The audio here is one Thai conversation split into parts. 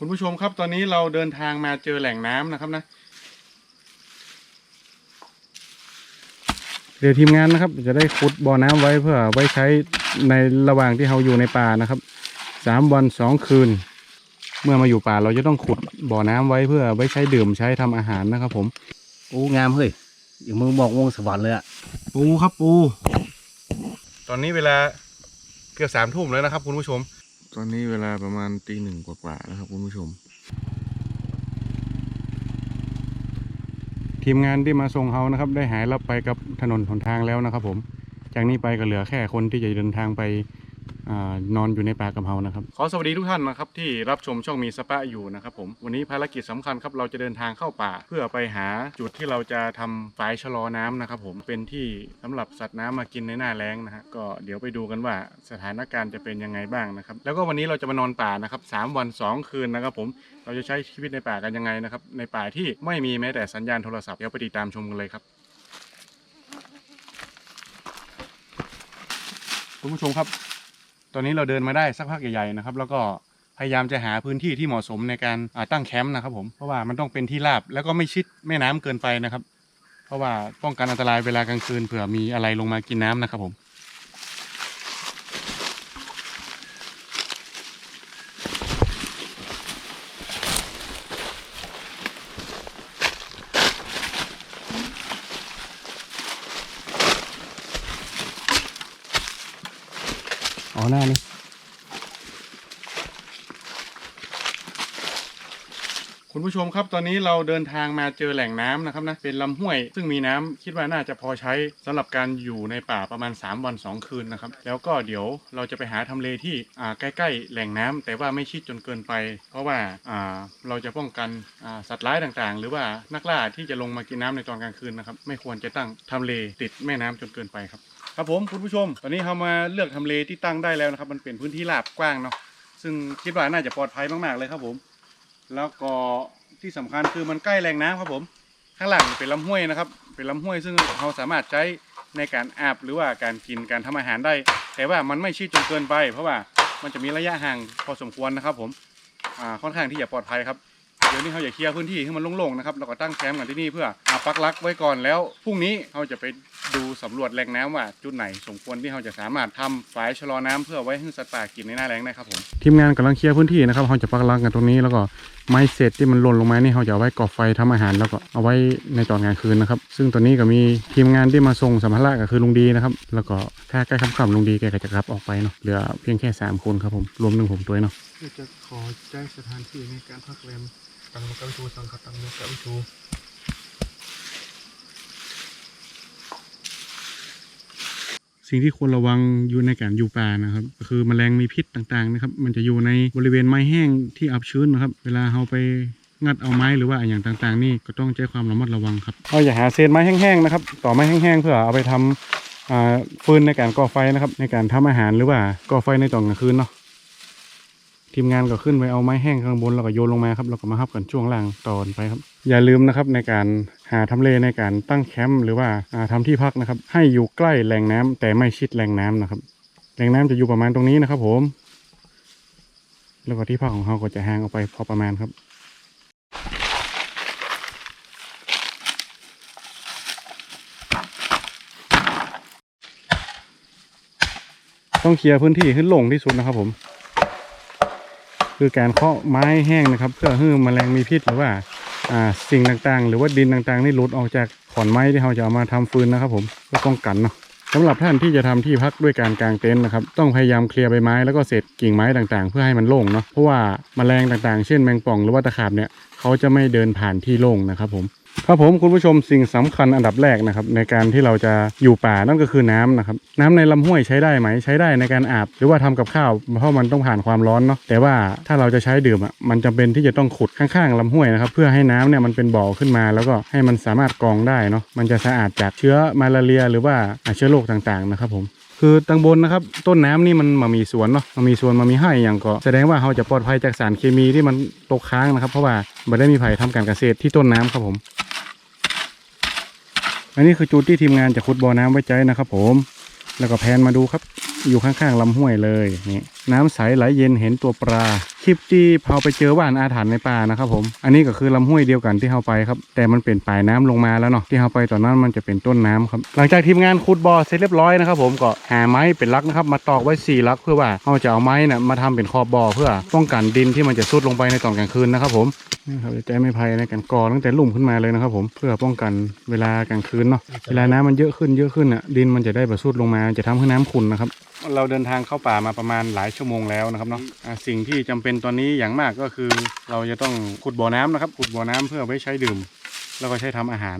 คุณผู้ชมครับตอนนี้เราเดินทางมาเจอแหล่งน้ำนะครับนะ เดี๋ยวทีมงานนะครับ จะได้ขุดบ่อน้ำไว้เพื่อไว้ใช้ในระหว่างที่เราอยู่ในป่านะครับสามวันสองคืน เมื่อมาอยู่ป่าเราจะต้องขุดบ่อน้ำไว้เพื่อไว้ใช้ดื่มใช้ทำอาหารนะครับ ผมโอ้งามเฮ้ยอย่างมึงบอกวงสวรรค์เลยอะปูครับปู ตอนนี้เวลาเกือบสามทุ่มแล้วนะครับ คุณผู้ชม ตอนนี้เวลาประมาณตีหนึ่งกว่าๆนะครับคุณผู้ชม ทีมงานที่มาส่งเฮานะครับ ได้หายรับไปกับถนนหนทางแล้วนะครับผม จากนี้ไปก็เหลือแค่คนที่จะเดินทางไป อานอนอยู่ในป่ากับเฮานะครับ ขอสวัสดีทุกท่านนะครับที่รับชมช่องมีสปะอยู่นะครับผมวันนี้ภารกิจสำคัญครับเราจะเดินทางเข้าป่า เพื่อไปหาจุดที่เราจะทำฝายชะลอน้ำนะครับผมเป็นที่สำหรับสัตว์น้ำมากินในหน้าแล้งนะฮะก็เดี๋ยวไปดูกันว่าสถานการณ์จะเป็นยังไงบ้างนะครับแล้วก็วันนี้เราจะมานอนป่านะครับสามวันสองคืนนะครับผมเราจะใช้ชีวิตในป่ากันยังไงนะครับในป่าที่ไม่มีแม้แต่สัญญาณโทรศัพท์เดี๋ยวไปติดตามชมกันเลยครับคุณผู้ชมครับ ตอนนี้เราเดินมาได้สักพักใหญ่ๆนะครับ แล้วก็พยายามจะหาพื้นที่ที่เหมาะสมในการตั้งแคมป์นะครับ ผมเพราะว่ามันต้องเป็นที่ราบแล้วก็ไม่ชิดแม่น้ำเกินไปนะครับ เพราะว่าป้องกันอันตรายเวลากลางคืนเผื่อมีอะไรลงมากินน้ำนะครับผม อ๋อหน้านี่คุณ ผู้ชมครับตอนนี้เราเดินทางมาเจอแหล่งน้ำนะครับนะเป็นลำห้วย ซึ่งมีน้ำคิดว่าน่าจะพอใช้สำหรับการอยู่ในป่าประมาณ 3 วัน 2 คืนนะครับ แล้วก็เดี๋ยวเราจะไปหาทำเลที่ใกล้ๆ แหล่งน้ำแต่ว่าไม่ชิดจนเกินไป เพราะว่าเราจะป้องกันสัตว์ร้ายต่างๆ หรือว่านักล่าที่จะลงมากินน้ำในตอนกลางคืนนะครับไม่ควรจะตั้งทำเลติดแม่น้ำจนเกินไปครับครับผมคุณผู้ชม ตอนนี้เรามาเลือกทำเลที่ตั้งได้แล้วนะครับมันเป็นพื้นที่ราบกว้างเนาะซึ่งคิดว่าน่าจะปลอดภัยมากๆเลยครับผมแล้วก็ ที่สำคัญคือมันใกล้แหล่งน้ำครับผม ข้างหลังเป็นลำห้วยนะครับ เป็นลำห้วยซึ่งเราสามารถใช้ในการอาบหรือว่าการกินการทำอาหารได้ แต่ว่ามันไม่ชิดจนเกินไป เพราะว่ามันจะมีระยะห่างพอสมควรนะครับ ผมค่อนข้างที่จะปลอดภัยครับเดี๋ยวนี้เขาอยากเคลียร์พื้นที่ให้มันโล่งๆนะครับเราก็ตั้งแคมป์กันที่นี่เพื่ออาปักลักไว้ก่อนแล้วพรุ่งนี้เขาจะไปดูสำรวจแหล่งน้ำว่าจุดไหนสมควรที่เขาจะสามารถทำฝายชะลอน้ำเพื่อไว้ให้สัตว์ป่ากินในหน้าแล้งได้ครับผมทีมงานกำลังเคลียร์พื้นที่นะครับเขาจะปักลักกันตรงนี้แล้วก็ ไม้เศษที่มันหล่นลงมานี่เขาจะเอาไว้ก่อไฟทำอาหารแล้วก็เอาไว้ในตอนกลางคืนนะครับ ซึ่งตอนนี้ก็มีทีมงานที่มาส่งสัมภาระก็คือลุงดีนะครับ แล้วก็ถ้าใกล้ค่ำๆลุงดีแกก็จะกลับออกไปเนาะเหลือเพียงแค่สามคนครับผมรวมหนึ่งผมด้วยเนาะจะขอใช้สถานที่ในการพักแรมตังมกัมชูสังคตังมกัมชู สิ่งที่ควรระวังอยู่ในการอยู่ป่านะครับ ก็คือแมลงมีพิษต่างๆนะครับ มันจะอยู่ในบริเวณไม้แห้งที่อับชื้นนะครับ เวลาเราไปงัดเอาไม้หรือว่าอย่างต่างๆ นี่ก็ต้องใช้ความระมัดระวังครับเราอย่าหาเศษไม้แห้งๆนะครับ ต่อไม้แห้งๆเพื่อเอาไปทำอ่าฟืนในการก่อไฟนะครับ ในการทำอาหารหรือว่าก่อไฟในตอนกลางคืนเนาะทีมงานก็ขึ้นไปเอาไม้แห้งข้างบนแล้วก็โยนลงมาครับแล้วก็มาฮับกันช่วงล่างตอนไปครับ อย่าลืมนะครับในการหาทำเลในการตั้งแคมป์หรือว่าอ่าทำที่พักนะครับ ให้อยู่ใกล้แหล่งน้ำแต่ไม่ชิดแหล่งน้ำนะครับ แหล่งน้ำจะอยู่ประมาณตรงนี้นะครับ ผม แล้วก็ที่พักของเราก็จะห่างออกไปพอประมาณครับต้องเคลียร์พื้นที่ให้โล่งที่สุดนะครับผม คือการเคาะไม้แห้งนะครับ เพื่อให้มแมลงมีพิษหรือว่า สิ่งต่างๆ หรือว่าดินต่างๆนี่หลุดออกจากขอนไม้ที่เราจะเอามาทำฟืนนะครับ ผมเพื่อป้องกันเนาะสำหรับท่านที่จะทำที่พักด้วยการกางเต็นท์นะครับ ต้องพยายามเคลียร์ใบไม้แล้วก็เศษกิ่งไม้ต่างๆ เพื่อให้มันโล่งเนาะเพราะว่าแมลงต่างๆ เช่นแมงป่องหรือว่าตะขาบเนี่ย เขาจะไม่เดินผ่านที่โล่งนะครับผมครับผมคุณผู้ชมสิ่งสำคัญอันดับแรกนะครับในการที่เราจะอยู่ป่านั่นก็คือน้ำนะครับน้ำในลำห้วยใช้ได้ไหมใช้ได้ในการอาบ หรือว่าทำกับข้าวเพราะมันต้องผ่านความร้อนเนาะแต่ว่าถ้าเราจะใช้ดื่มอะมันจำเป็นที่จะต้องขุดข้างๆลำห้วยนะครับเพื่อให้น้ำเนี่ยมันเป็นบ่อขึ้นมา แล้วก็ให้มันสามารถกรองได้เนาะมันจะสะอาดจากเชื้อมาลาเรีย หรือว่าเชื้อโรคต่างๆนะครับผม คือตังบนนะครับต้นน้ำนี่มันมามีสวนเนาะมามีสวนมามีให้อย่างก็แสดงว่าเราจะปลอดภัยจากสารเคมีที่มันตกค้างนะครับ เพราะว่าไม่ได้มีไผ่ทำการเกษตรที่ต้นน้ำครับผม อันนี้คือจุดที่ทีมงานจะขุดบ่อน้ำไว้ใจนะครับ ผม แล้วก็แพนมาดูครับ อยู่ข้างๆลำห้วยเลยนี่ น้ำใสไหลเย็นเห็นตัวปลา คลิปที่เฮาไปเจอว่านอาถรรพ์ในป่านะครับผม อันนี้ก็คือลำห้วยเดียวกันที่เฮาไปครับ แต่มันเป็นปลายน้ำลงมาแล้วเนาะ ที่เฮาไปตอนนั้นมันจะเป็นต้นน้ำครับ หลังจากทีมงานขุดบ่อเสร็จเรียบร้อยนะครับผมก็หาไม้เป็นลักนะครับ มาตอกไว้สี่ลักเพื่อว่าเฮาจะเอาไม้น่ะมาทำเป็นขอบบ่อเพื่อป้องกันดินที่มันจะซุดลงไปในตอนกลางคืนนะครับผมนี่ครับจะไม้ไผ่ในการก่อตั้งแต่ลุ่มขึ้นมาเลยนะครับผมเพื่อป้องกันเวลากลางคืนเนาะเวลาน้ำมันเยอะขึ้นเยอะขึ้นอะดินมันจะได้ประสุดลงมาจะทำให้น้ำขุ่นนะครับเราเดินทางเข้าป่ามาประมาณหลายชั่วโมงแล้วนะครับเนาะอ่าสิ่งที่จำเป็นตอนนี้อย่างมากก็คือ เราจะต้องขุดบ่อน้ำนะครับ ขุดบ่อน้ำเพื่อไว้ใช้ดื่ม แล้วก็ใช้ทำอาหาร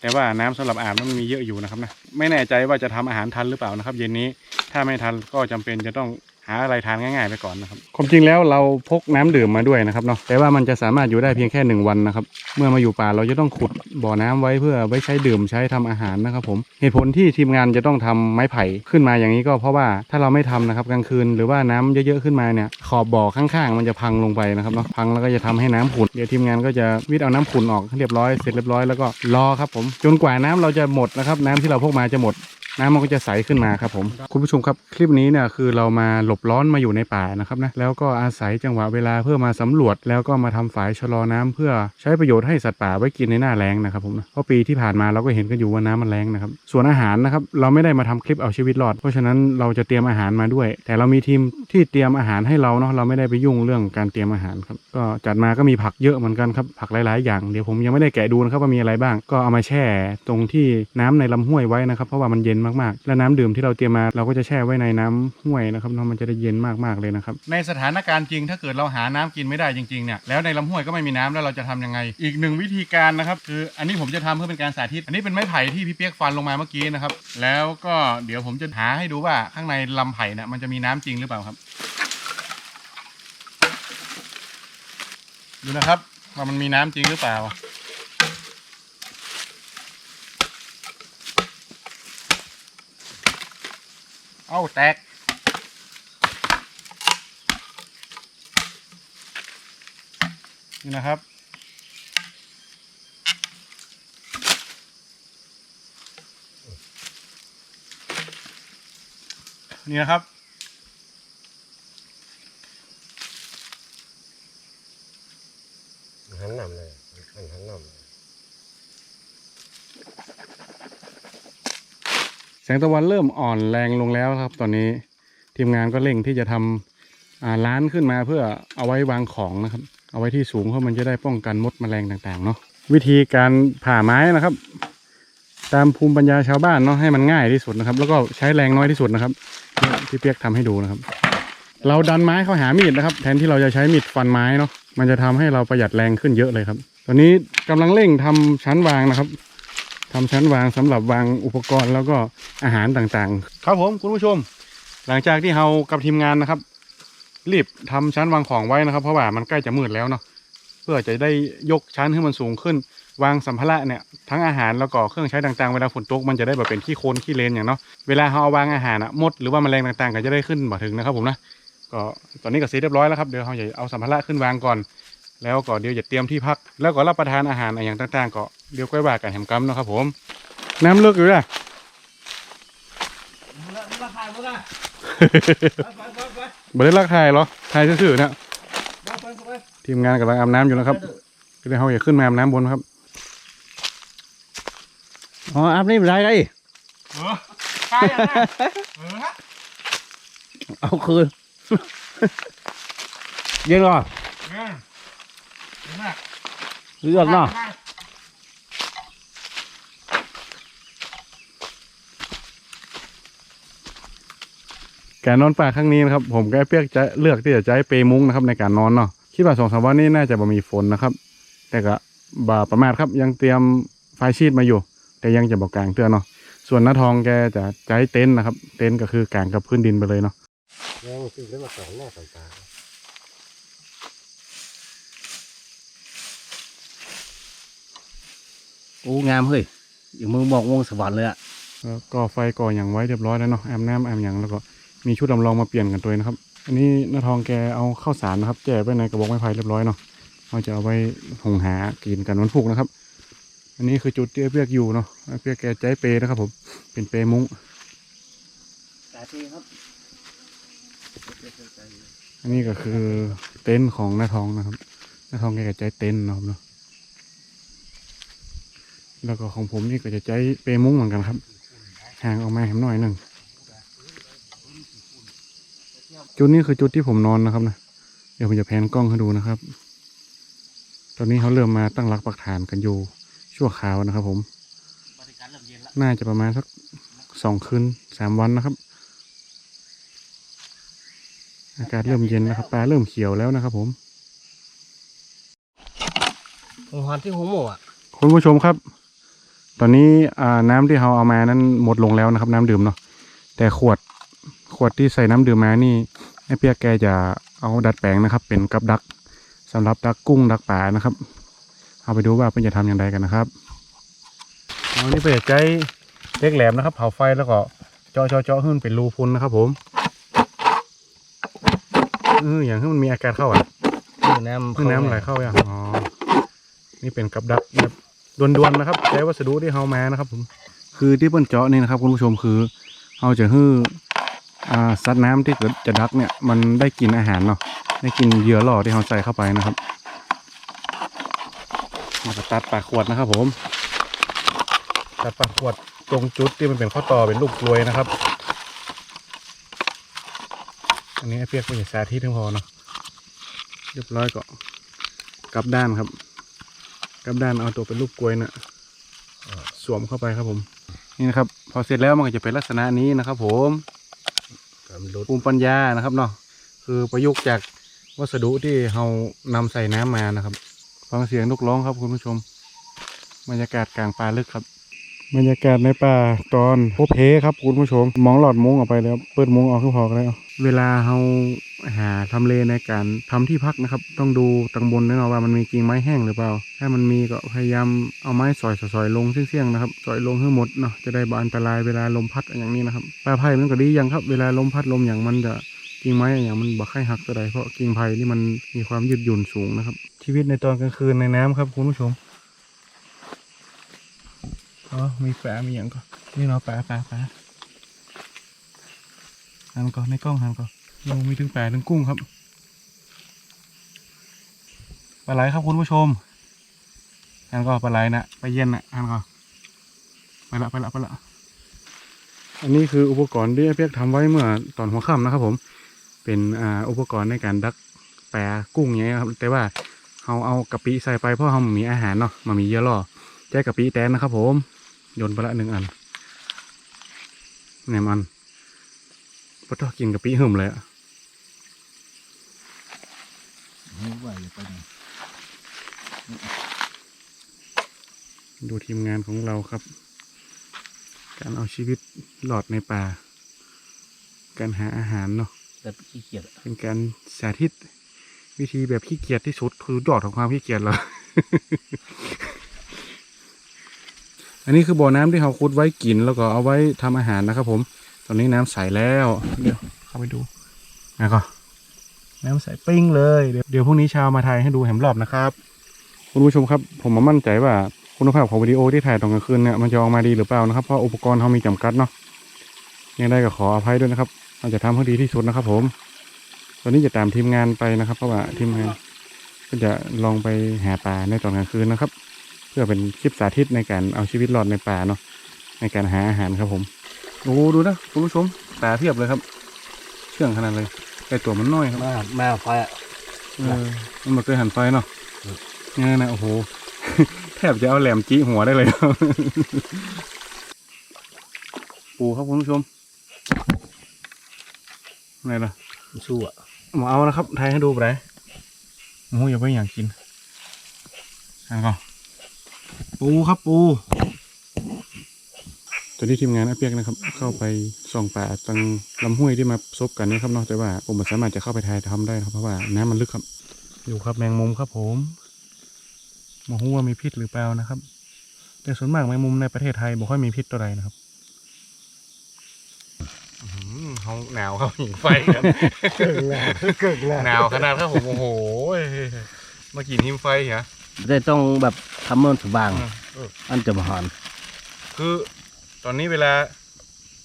แต่ว่าน้ำสำหรับอาบมันมีเยอะอยู่นะครับนะไม่แน่ใจว่าจะทำอาหารทันหรือเปล่านะครับ เย็นนี้ถ้าไม่ทันก็จำเป็นจะต้อง หาอะไรทานง่ายๆไปก่อนนะครับความจริงแล้วเราพกน้ำดื่มมาด้วยนะครับเนาะแต่ว่ามันจะสามารถอยู่ได้เพียงแค่หนึ่งวันนะครับ เมื่อมาอยู่ป่าเราจะต้องขุดบ่อน้ำไว้เพื่อไว้ใช้ดื่มใช้ทำอาหารนะครับ ผมเหตุผลที่ทีมงานจะต้องทำไม้ไผ่ขึ้นมาอย่างนี้ก็เพราะว่าถ้าเราไม่ทำนะครับกลางคืนหรือว่าน้ำเยอะๆขึ้นมาเนี่ยขอบบ่อข้างๆ มันจะพังลงไปนะครับเนาะพังแล้วก็จะทำให้น้ำขุ่นเดี๋ยวทีมงานก็จะวิทย์เอาน้ำขุ่นออกเรียบร้อยเสร็จเรียบร้อยแล้วก็รอครับผมจนกว่าน้ำเราจะหมดนะครับน้ำที่เราพกมาจะหมด น้ำมันก็จะใสขึ้นมาครับผมคุณผู้ชมครับคลิปนี้เนี่ยคือเรามาหลบร้อนมาอยู่ในป่านะครับนะแล้วก็อาศัยจังหวะเวลาเพื่อมาสำรวจ แล้วก็มาทำฝายชะลอน้ำเพื่อใช้ประโยชน์ให้สัตว์ป่าไว้กินในหน้าแล้งนะครับผมนะเพราะปีที่ผ่านมาเราก็เห็นกันอยู่ว่าน้ำมันแล้งนะครับส่วนอาหารนะครับเราไม่ได้มาทำคลิปเอาชีวิตรอด เพราะฉะนั้นเราจะเตรียมอาหารมาด้วย แต่เรามีทีมที่เตรียมอาหารให้เราเนาะเราไม่ได้ไปยุ่งเรื่องการเตรียมอาหารครับก็จัดมาก็มีผักเยอะเหมือนกันครับผักหลาย ๆ อย่างเดี๋ยวผมยังไม่ได้แกะดูนะครับว่ามีอะไรบ้าง ก็เอามาแช่ตรงที่น้ำในลำห้วยไว้นะครับเพราะว่ามันเย็นมากๆ และน้ำดื่มที่เราเตรียมมาเราก็จะแช่ไว้ในน้ำห้วยนะครับเนาะมันจะได้เย็นมากๆเลยนะครับ ในสถานการณ์จริงถ้าเกิดเราหาน้ำกินไม่ได้จริงๆเนี่ยแล้วในลำห้วยก็ไม่มีน้ำแล้วเราจะทำยังไง อีกหนึ่งวิธีการนะครับ คืออันนี้ผมจะทำเพื่อเป็นการสาธิต อันนี้เป็นไม้ไผ่ที่พี่เปียกฟันลงมาเมื่อกี้นะครับ แล้วก็เดี๋ยวผมจะหาให้ดูว่าข้างในลำไผ่เนี่ยมันจะมีน้ำจริงหรือเปล่าครับดูนะครับว่ามันมีน้ำจริงหรือเปล่า เอ้าแตก นี่นะครับ นี่นะครับ หันนำเลยหันหันนำเลย แส งตะวันเริ่มอ่อนแรงลงแล้วครับ ตอนนี้ทีมงานก็เร่งที่จะทำอ่าร้านขึ้นมาเพื่อเอาไว้วางของนะครับ เอาไว้ที่สูงเพราะมันจะได้ป้องกันมดแมลงต่างๆเนาะวิธีการผ่าไม้นะครับ ตามภูมิปัญญาชาวบ้านเนาะให้มันง่ายที่สุดนะครับ แล้วก็ใช้แรงน้อยที่สุดนะครับที่เปียกทำให้ดูนะครับ เราดันไม้เข้าหามีดนะครับ แทนที่เราจะใช้มีดฟันไม้เนาะมันจะทำให้เราประหยัดแรงขึ้นเยอะเลยครับ ตอนนี้กำลังเร่งทำชั้นวางนะครับ ทำชั้นวางสำหรับวางอุปกรณ์แล้วก็อาหารต่างๆ ครับผมคุณผู้ชม หลังจากที่เรากับทีมงานนะครับ รีบทำชั้นวางของไว้นะครับ เพราะว่ามันใกล้จะมืดแล้วเนาะเพื่อจะได้ยกชั้นให้มันสูงขึ้น วางสัมภาระเนี่ยทั้งอาหารแล้วก็เครื่องใช้ต่างๆเวลาฝนตกมันจะได้แบบเป็นขี้โคลนขี้เลนอย่างเนาะเวลาเราเอาวางอาหารอะมดหรือว่าแมลงต่างๆ ก็จะได้ขึ้นมาถึงนะครับผมนะก็ตอนนี้ก็เสร็จเรียบร้อยแล้วครับเดี๋ยวเราจะเอาสัมภาระขึ้นวางก่อน แล้วก็เดี๋ยวจะเตรียมที่พัก แล้วก็รับประทานอาหารอะไรอย่างต่างๆก็ เดี๋ยวค่อยว่ากันแหมกำเนาะครับ ผม น้ำเลิกอยู่ละราคาเท่าไหร่บ่ได้รักทายเหรอทายซื่อๆเนี่ยไปไปไปทีมงานกำลังอาบน้ำอยู่นะครับก็เลยเขาอยากขึ้นมาอาบน้ำบนครับอ๋ออาบนี่ไม่ได้ไงเออใช่เออฮะเอาคืนเย็นเหรอเออเห็นไหมเลือดเนาะ การนอนป่าครั้งนี้นะครับผมก็เปียกจะเลือกที่จะใช้เปรมุ้งนะครับในการนอนเนาะคิดว่าสองสามวันนี้น่าจะบ่มีฝนนะครับ แต่ก็บ่าประมาทครับยังเตรียมไฟชีตมาอยู่ แต่ยังจะบอกกลางเตือนเนาะส่วนน้าทองแกจะใช้เต็นท์นะครับ เต็นท์ก็คือกลางกับพื้นดินไปเลยเนาะแล้วซื้อแล้วมาสองหน้าสองตาโอ้งามเฮ้ยอย่างมึงบอกวงสวรรค์เลยอะแล้วก็ไฟก่ออย่างไว้เรียบร้อยแล้วเนาะแอมน้ำแอมอย่างแล้วก็ มีชุดลำลองมาเปลี่ยนกันตัวนะครับ อันนี้น้าทองแกเอาข้าวสารนะครับแจ่ไว้ในกระบอกไม้ไผ่เรียบร้อยเนาะเราจะเอาไว้หุงหากินกันวันพุกนะครับ อันนี้คือจุดที่ไอ้เปียกอยู่เนาะไอ้เปียกแกใจเปนะครับ ผม เป็นเปมุ้งสาธุครับอันนี้ก็คือเต็นท์ของน้าทองนะครับน้าทองแกก็ใจเต็นท์เนาะครับเนาะแล้วก็ของผมนี่ก็จะใจเปมุ้งเหมือนกันครับห่างออกมาแหมหน่อยหนึ่ง จุดนี้คือจุดที่ผมนอนนะครับนะเดี๋ยวผมจะแพนกล้องให้ดูนะครับ ตอนนี้เขาเริ่มมาตั้งรักปักฐานกันอยู่ชั่วคราวนะครับ ผมน่าจะประมาณสักสองคืนสามวันนะครับ อากาศเริ่มเย็นนะครับปลาเริ่มเขียวแล้วนะครับผมผมหอนที่หัวหมูอะคุณผู้ชมครับ ตอนนี้อ่าน้ำที่เราเอามานั้นหมดลงแล้วนะครับ น้ำดื่มเนาะแต่ขวด ขวดที่ใส่น้ำดื่มมานี่ไอ้เปียกแกจะเอาดัดแปลงนะครับ เป็นกับดักสำหรับดักกุ้งดักป่านะครับ เอาไปดูว่าเป็นจะทำอย่างไรกันนะครับเอานี่เป็นใจเล็กแหลมนะครับ เผาไฟแล้วก็เจาะเจาะเจาะขึ้นเป็นรูพุนนะครับ ผมเอออย่างที่มันมีอาการเข้าอะคือน้ำเพิ่งน้ำไหลเข้าอย่างอ๋อนี่เป็นกับดักแบบดวนๆนะครับ ใช้วัสดุที่เฮามานะครับ ผม คือที่เปิ้นเจาะนี่นะครับ คุณผู้ชมคือเฮาจะฮื้อ อาซัดน้ำที่จะดักเนี่ยมันได้กินอาหารเนาะได้กินเหยื่อหล่อที่เฮาใส่เข้าไปนะครับ มาตัดปากขวดนะครับ ผม ตัดปากขวดตรงจุดที่มันเป็นข้อต่อเป็นลูกกลวยนะครับ อันนี้ไอ้เปียกก็จะสาธิตเพียงพอเนาะเรียบร้อยก็กลับด้านครับ กลับด้านเอาตัวเป็นรูปกลวยนะ่ะสวมเข้าไปครับผม นี่นะครับ พอเสร็จแล้วมันก็จะเป็นลักษณะนี้นะครับ ผม ภูมิปัญญานะครับเนาะคือประยุกต์จากวัสดุที่เรานำใส่น้ำมานะครับฟังเสียงนกร้องครับคุณผู้ชม บรรยากาศกลางป่าลึกครับ บรรยากาศในป่าตอนโพเพครับคุณผู้ชม มองหลอดมุ้งออกไปแล้ว เปิดมุ้งออกก็พอกันแล้วเวลาเรา หาทำเลในการทำที่พักนะครับ ต้องดูตังบนด้วยเนาะว่ามันมีกิ่งไม้แห้งหรือเปล่า ถ้ามันมีก็พยายามเอาไม้สอยสอยๆลงเสี่ยงๆนะครับสอยลงให้หมดเนาะจะได้บ่อันตรายเวลาลมพัดอย่างนี้นะครับปลาไผ่มันก็ดีอย่างครับเวลาลมพัดลมอย่างมันจะกิ่งไม้อย่างมันบ่ค่อยหักตัวใดเพราะกิ่งไผ่นี่มันมีความยืดหยุ่นสูงนะครับ ชีวิตในตอนกลางคืนในน้ำครับคุณผู้ชมอ๋อมีปลามีอย่างก็นี่เนาะปลาปลาปลาหันก่อนในกล้องหันก่อน โอ้มีถึงแปลถึงกุ้งครับปลาไหลครับคุณผู้ชมหันก่อนปลาไหลนะไปเย็นนะหันก่อนไปละไปละไปละอันนี้คืออุปกรณ์ที่เปียกทำไว้เมื่อตอนหัวค่ำนะครับ ผม เป็นอ่าอุปกรณ์ในการดักแปลกุ้งอย่างเงี้ยครับ แต่ว่าเราเอากะปิใส่ไปเพราะเรามีอาหารเนาะมันมีเยอะล่อแจ้กะปิแตนนะครับ ผมโยนไปละหนึ่งอันแหนมันปะทอกินกะปิหึมเลยอะ ไม่ไหวไปไหนดูทีมงานของเราครับ การเอาชีวิตหลอดในป่า การหาอาหารเนาะแบบขี้เกียจอะเป็นการสาธิต วิธีแบบขี้เกียจที่สุดคือยอดของความขี้เกียจเรา อันนี้คือบ่อน้ำที่เขาขุดไว้กินแล้วก็เอาไว้ทำอาหารนะครับผม ตอนนี้น้ำใสแล้ว เดี๋ยวเข้าไปดูนะก็ น้ำใสปิ้งเลย เดี๋ยวเดี๋ยวพรุ่งนี้เชาวมาถ่ายให้ดูแหมรอบนะครับ คุณผู้ชมครับ ผมมามั่นใจว่าคุณภาพของวิดีโอที่ถ่ายตอนกลางคืนเนี่ยมันจะออกมาดีหรือเปล่านะครับเพราะอุปกรณ์เขามีจำกัดเนาะยังได้ก็ขออภัยด้วยนะครับเราจะทำให้ดีที่สุดนะครับ ผม ตอนนี้จะตามทีมงานไปนะครับ เพราะว่าทีมงานก็จะลองไปหาปลาในตอนกลางคืนนะครับ เพื่อเป็นคลิปสาธิตในการเอาชีวิตรอดในป่าเนาะในการหาอาหารครับผมโอ้ดูนะคุณผู้ชมปลาเพียบเลยครับ เชื่องขนาดเลย แต่ตัวมันน้อยครับมามาไฟอะ เออมันมาเคยหันไฟเนาะเนี่ยนะโอ้โห แทบจะเอาแหลมจี้หัวได้เลยครับ ปูครับคุณผู้ชมอะไรล่ะ สู้อะหมอเอานะครับไทยให้ดูไปไหนหมูอย่าไปอย่างกินอันก่อนปูครับปูต อนนี้ทีมงานอาเปียกนะครับ เข้าไปส่องป่าตังลำห้วยที่มาซบกันนี่ครับเนาะแต่ว่าผมไม่สามารถจะเข้าไปถ่ายทำได้นะครับเพราะว่าน้ำมันลึกครับ อยู่ครับแมงมุมครับผมไมาหูว่ามีพิษหรือเปล่านะครับ แต่ส่วนมากแมงมุมในประเทศไทยบ่ค่อยมีพิษตัวใดนะครับเขาหนาวครับหิงไฟครับเกิงแล้วเกิงแล้วหนาวขนาดครับผมโอ้โหมากินหิมไฟเหรอได้ต้องแบบทำมันสว่างเอออันจะมาหอนคือ ตอนนี้เวลา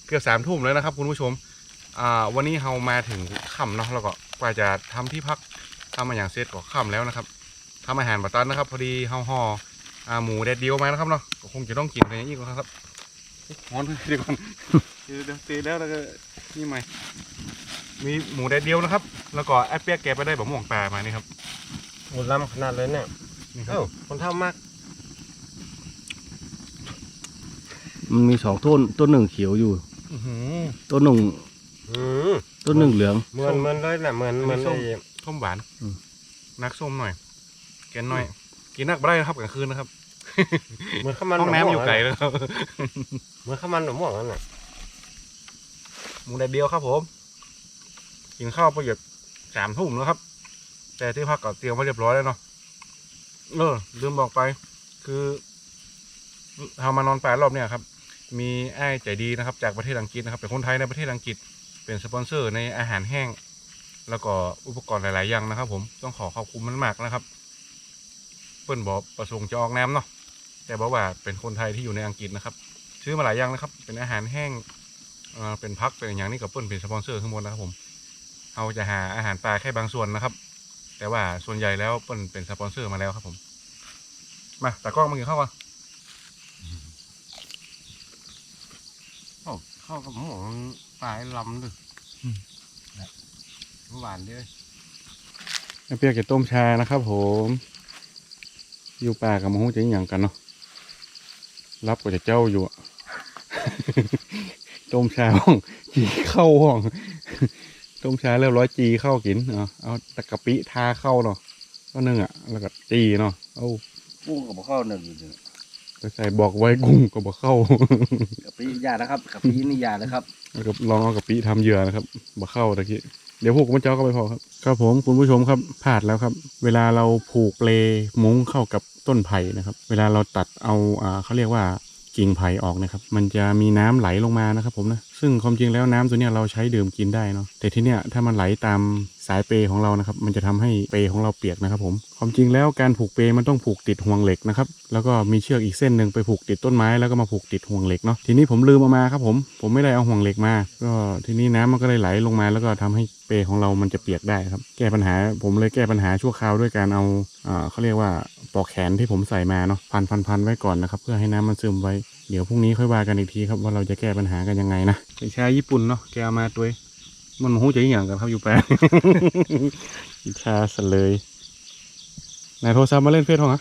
เกือบสามทุ่มแล้วนะครับ คุณผู้ชมอ่าวันนี้เรามาถึงค่ำเนาะแล้วก็กว่าจะทำที่พักทำมาอย่างเสร็จก็ค่ำแล้วนะครับทำอาหารบัตันนะครับ พอดีเฮาห่ออ่าหมูแดดเดียวมานะครับเนาะก็คงจะต้องกินกันอย่างนี้ก่อนครับฮ้อนเดี๋ยวก่อนเดี๋ยวเดี๋ยวตีแล้วแล้วก็นี่ใหม่ มีหมูแดดเดียวนะครับ แล้วก็แอปเปียกแกไปได้บะม่วงปลามานี่ครับโอ้ล้ำขนาดเลยเนี่ยนี่ครัเอ้าบคนเท่ามาก มันมีสองต้นต้นหนึ่งเขียวอยู่อื้อหือต้นหนึ่งอืมต้นหนึ่งเหลือง เหมือนเหมือนเลยนะเหมือนเหมือนส้มไอ้ส้มหวานอืม นักส้มหน่อยแกนหน่อย กินนักไม่ได้นะครับกลางคืนนะครับเหมือนข้าวมันห้องน้ำมะม่วอยู่ไกลแล้วครับเหมือนข้าวมันหมะม่วงนั่นแหละหมูแดดเดียวครับผม กินข้าวประหยัดสามทุ่มแล้วครับ แต่ที่พักก็เตรียมไว้เรียบร้อยแล้วเนาะเออลืมบอกไป คือเรามานอนป่ารอบเนี่ยครับ มีไอ้ใจดีนะครับ จากประเทศอังกฤษนะครับเป็นคนไทยในประเทศอังกฤษเป็นสปอนเซอร์ในอาหารแห้ง แล้วก็อุปกรณ์หลาย ๆ อย่างนะครับ ผมต้องขอขอบคุณมันมากนะครับ เปิ้นบอกประสงค์จะออกน้ำเนาะแต่บอกว่าเป็นคนไทยที่อยู่ในอังกฤษนะครับซื้อมาหลายอย่างนะครับ เป็นอาหารแห้งเอ่อเป็นพักเป็นอย่างนี้กับเปิ้นเป็นสปอนเซอร์ข้างบนนะครับผมเราจะหาอาหารปลาแค่บางส่วนนะครับ แต่ว่าส่วนใหญ่แล้วเปิ้นเป็นสปอนเซอร์มาแล้วครับผมมาตากล้องมากินข้าวกัน ข้าวกับหมูปลายลำด้วยหวานด้วยเปียกจะต้มชานะครับผม อยู่ป่ากับมะฮู้จะอหย่างกันเนาะ รับกว่าจะเจ้าอยู่อะ ต้มชาห้อง จีเข้าห้อง ต้มชาเรียบร้อยจีเข้ากิน เอาเอาตะกะปิทาเข้าเนาะก็นึ่งอะ แล้วก็จีเนาะ เอากุ้งกับข้าวหนึ่งอยู่ไป ใส่บอกไว้กุ้งก็บอกเข้ากะปิยานะครับกะปินี่ยานะครับแล้วก็ลองเอากะปิทำเหยื่อนะครับบ่เข้าตะกี้เดี๋ยวพวกมันเจ้าก็ไปพอครับครับผมคุณผู้ชมครับพลาดแล้วครับ เวลาเราผูกเปลมุ้งเข้ากับต้นไผ่นะครับ เวลาเราตัดเอาอ่าเขาเรียกว่า กิ่งไผ่ออกนะครับ มันจะมีน้ำไหลลงมานะครับผมนะ ซึ่งความจริงแล้วน้ำตัวเนี้ยเราใช้ดื่มกินได้เนาะ แต่ที่เนี้ยถ้ามันไหลตามสายเปของเรานะครับ มันจะทำให้เปของเราเปียกนะครับผม ความจริงแล้วการผูกเปมันต้องผูกติดห่วงเหล็กนะครับ แล้วก็มีเชือกอีกเส้นหนึ่งไปผูกติดต้นไม้แล้วก็มาผูกติดห่วงเหล็กเนาะ ทีนี้ผมลืมเอามาครับผม ผมไม่ได้เอาห่วงเหล็กมา ก็ทีนี้น้ำมันก็เลยไหลลงมา แล้วก็ทำให้เปของเรามันจะเปียกได้ครับ แก้ปัญหาผมเลยแก้ปัญหาชั่วคราวด้วยการเอาอ่าเขาเรียกว่า ปลอกแขนที่ผมใส่มาเนาะพันพันพันไว้ก่อนนะครับเพื่อให้น้ำมันซึมไว้เดี๋ยวพรุ่งนี้ค่อยว่ากันอีกทีครับว่าเราจะแก้ปัญหากันยังไงนะเป็นชาญี่ปุ่นเนาะแกเอามาตัวเองมันหูจะอหย่างกันครับอยู่แปลกินชาสเลยนายโทรศัพท์มาเล่นเฟซห้องอะ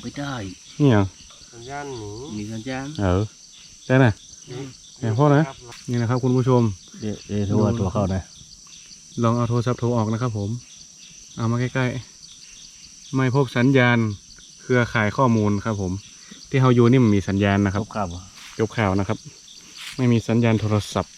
ไม่ได้นี่เหรอสัญญาณหมูมีสัญญาณเออได้น่ะแต่พ่อนะนี่นะครับคุณผู้ชมเดี๋ยวเดี๋ยวโทรว่าตัวเข้านะลองเอาโทรศัพท์โทรออกนะครับผม เอามาใกล้ๆ ไม่พบสัญญาณเครือข่ายข้อมูลครับผม ที่เฮาอยู่นี่มันมีสัญญาณนะคครัรับบครับจบข่าวนะครับ ไม่มีสัญญาณโทรศัพท์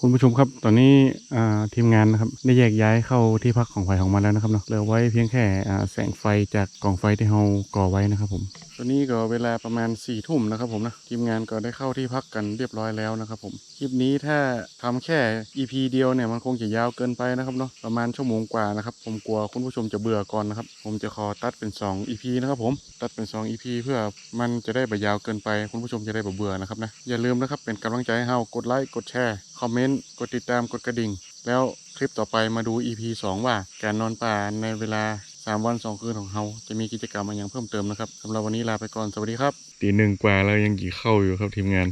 คุณผู้ชมครับ ตอนนี้อ่าทีมงานนะครับได้แยกย้ายเข้าที่พักของไฟของมันแล้วนะครับเนาะเหลือไว้เพียงแค่อ่าแสงไฟจากกองไฟที่เราก่อไว้นะครับผม ตอนนี้ก็เวลาประมาณ4ี่ทุ่มนะครับผมนะทีมงานก็ได้เข้าที่พักกันเรียบร้อยแล้วนะครับผม คลิปนี้ถ้าทำแค่ EP เดียวเนี่ยมันคงจะยาวเกินไปนะครับเนาะประมาณชั่วโมงกว่านะครับ ผมกลัวคุณผู้ชมจะเบื่อก่อนนะครับ ผมจะขอตัดเป็น 2 EP นะครับผมตัดเป็น 2 EP เพื่อมันจะได้ไม่ยาวเกินไป คุณผู้ชมจะได้ไม่เบื่อนะครับนะอย่าลืมนะครับเป็นกำลังใจให้เฮากดไลค์กดแชร์คอมเมนต์กดติดตามกดกระดิ่ง แล้วคลิปต่อไปมาดู EP 2 ว่าการนอนป่าในเวลา 3 วัน 2 คืนของเฮาจะมีกิจกรรมอะไรอย่างเพิ่มเติมนะครับสำหรับวันนี้ลาไปก่อนสวัสดีครับตีหนึ่งกว่าแล้วยังกี่เข้าอยู่ครับทีมงาน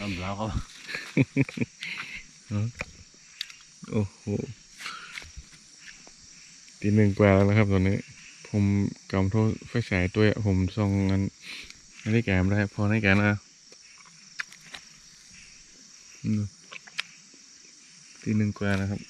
ลำเราเขาโอ้โหตีหนึ่งกว่าแล้วนะครับ ตอนนี้ ผมกำโทษไฟฉายตัวอะผมส่องอันไม่ได้แกมได้พอได้แกนะตีหนึ่งกว่านะครับ